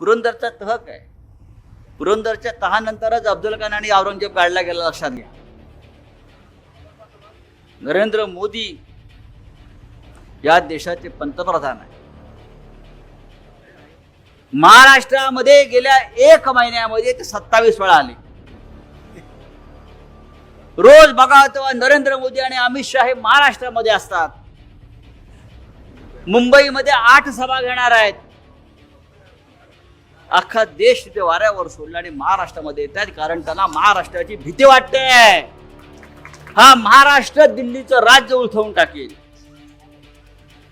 पुरंदरचा तहक आहे. पुरंदरच्या तहानंतरच अब्दुल खान आणि औरंगजेब काढला गेला लक्षात घ्या. नरेंद्र मोदी या देशाचे पंतप्रधान आहे महाराष्ट्रामध्ये गेल्या एक महिन्यामध्ये ते सत्तावीस वेळा आले. रोज बघा तेव्हा नरेंद्र मोदी आणि अमित शहा हे महाराष्ट्रामध्ये असतात. मुंबईमध्ये आठ सभा घेणार आहेत. अख्खा देश तिथे वाऱ्यावर सोडला आणि महाराष्ट्रामध्ये येतात कारण त्यांना महाराष्ट्राची भीती वाटते. हा महाराष्ट्र दिल्लीचं राज्य उलथवून टाकेल.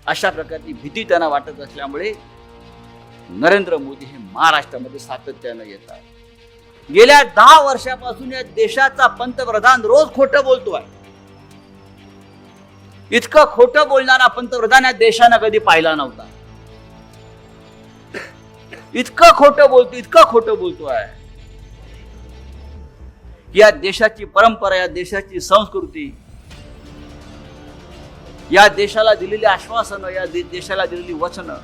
अशा प्रकारची भीती त्यांना वाटत असल्यामुळे नरेंद्र मोदी हे महाराष्ट्रामध्ये सातत्यानं येतात. गेल्या दहा वर्षापासून या देशाचा पंतप्रधान रोज खोटं बोलतोय. इतकं खोटं बोलणारा पंतप्रधान या देशानं कधी पाहिला नव्हता. इतकं खोटं बोलतो इतकं खोटं बोलतोय या देशाची परंपरा या देशाची संस्कृती या देशाला दिलेली आश्वासनं या दे- देशाला दिलेली वचनं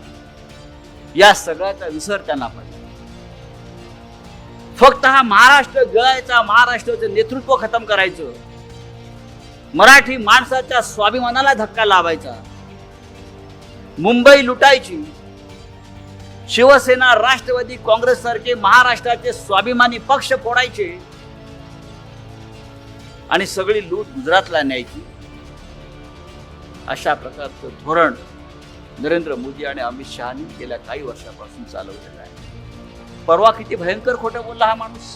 या सगळ्याचा विसर त्यांना पाहिजे फक्त हा महाराष्ट्र गिळायचा महाराष्ट्राचं नेतृत्व खतम करायचं. मराठी माणसाच्या स्वाभिमानाला धक्का लावायचा. मुंबई लुटायची. शिवसेना राष्ट्रवादी काँग्रेस सारखे महाराष्ट्राचे स्वाभिमानी पक्ष फोडायचे आणि सगळी लूट गुजरातला न्यायची? अशा प्रकारचं धोरण नरेंद्र मोदी आणि अमित शहानी गेल्या काही वर्षापासून चालवलेलं आहे. परवा किती भयंकर खोटं बोलला हा माणूस?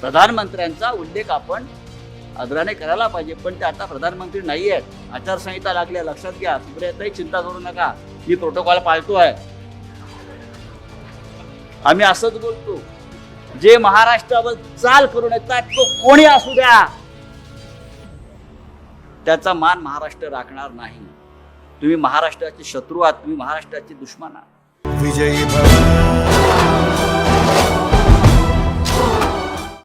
प्रधानमंत्र्यांचा उल्लेख आपण आदराने करायला पाहिजे पण ते आता प्रधानमंत्री नाही आहेत. आचारसंहिता लागल्या लक्षात घ्या. सुप्रियाताई चिंता करू नका. मी प्रोटोकॉल पाळतो आहे. आम्ही असंच बोलतो. जे महाराष्ट्रावर चाल करून येतात तो कोणी असू द्या. त्याचा मान महाराष्ट्र राखणार नाही. तुम्ही महाराष्ट्राचे शत्रू आहात तुम्ही महाराष्ट्राचे दुश्मन आहात. विजयी